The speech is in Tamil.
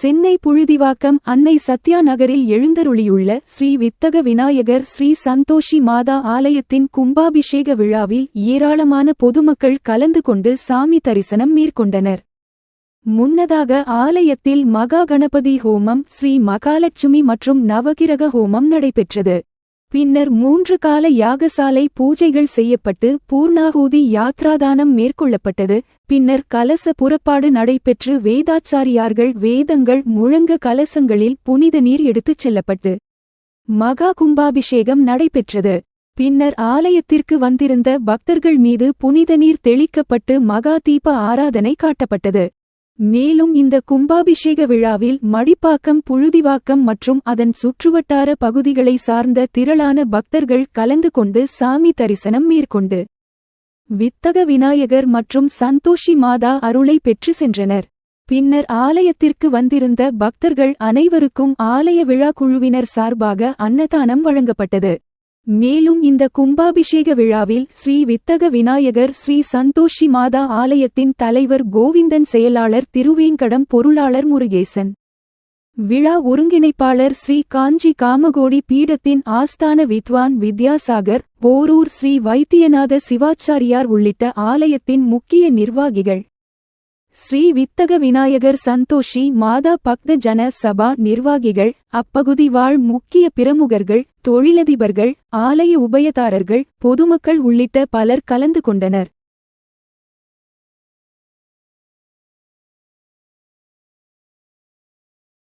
சென்னை புழுதிவாக்கம் அன்னை சத்யா நகரில் எழுந்தருளியுள்ள ஸ்ரீ வித்தக விநாயகர் ஸ்ரீ சந்தோஷி மாதா ஆலயத்தின் கும்பாபிஷேக விழாவில் ஏராளமான பொதுமக்கள் கலந்து கொண்டு சாமி தரிசனம் மேற்கொண்டனர். முன்னதாக ஆலயத்தில் மகா கணபதி ஹோமம் ஸ்ரீ மகாலட்சுமி மற்றும் நவகிரக ஹோமம் நடைபெற்றது. பின்னர் மூன்று கால யாகசாலை பூஜைகள் செய்யப்பட்டு பூர்ணாகூதி யாத்ராதானம் மேற்கொள்ளப்பட்டது. பின்னர் கலச புறப்பாடு நடைபெற்று வேதாச்சாரியார்கள் வேதங்கள் முழங்க கலசங்களில் புனித நீர் எடுத்துச் செல்லப்பட்டு மகா கும்பாபிஷேகம் நடைபெற்றது. பின்னர் ஆலயத்திற்கு வந்திருந்த பக்தர்கள் மீது புனித நீர் தெளிக்கப்பட்டு மகா தீப ஆராதனை காட்டப்பட்டது. மேலும் இந்த கும்பாபிஷேக விழாவில் மடிப்பாக்கம் புழுதிவாக்கம் மற்றும் அதன் சுற்றுவட்டார பகுதிகளை சார்ந்த திரளான பக்தர்கள் கலந்து கொண்டு சாமி தரிசனம் மேற்கொண்டு வித்தக விநாயகர் மற்றும் சந்தோஷி மாதா அருளை பெற்று சென்றனர். பின்னர் ஆலயத்திற்கு வந்திருந்த பக்தர்கள் அனைவருக்கும் ஆலய விழா குழுவினர் சார்பாக அன்னதானம் வழங்கப்பட்டது. மேலும் இந்த கும்பாபிஷேக விழாவில் ஸ்ரீ வித்தக விநாயகர் ஸ்ரீ சந்தோஷி மாதா ஆலயத்தின் தலைவர் கோவிந்தன் செயலாளர் திருவேங்கடம் பொருளாளர் முருகேசன். விழா ஒருங்கிணைப்பாளர் ஸ்ரீ காஞ்சி காமகோடி பீடத்தின் ஆஸ்தான வித்வான் வித்யாசாகர் போரூர் ஸ்ரீ வைத்தியநாத சிவாச்சாரியார் உள்ளிட்ட ஆலயத்தின் முக்கிய நிர்வாகிகள். ஸ்ரீ வித்தக விநாயகர் சந்தோஷி மாதா பக்த ஜன சபா நிர்வாகிகள் அப்பகுதி வாழ் முக்கிய பிரமுகர்கள் தொழிலதிபர்கள் ஆலய உபயதாரர்கள் பொதுமக்கள் உள்ளிட்ட பலர் கலந்து கொண்டனர்.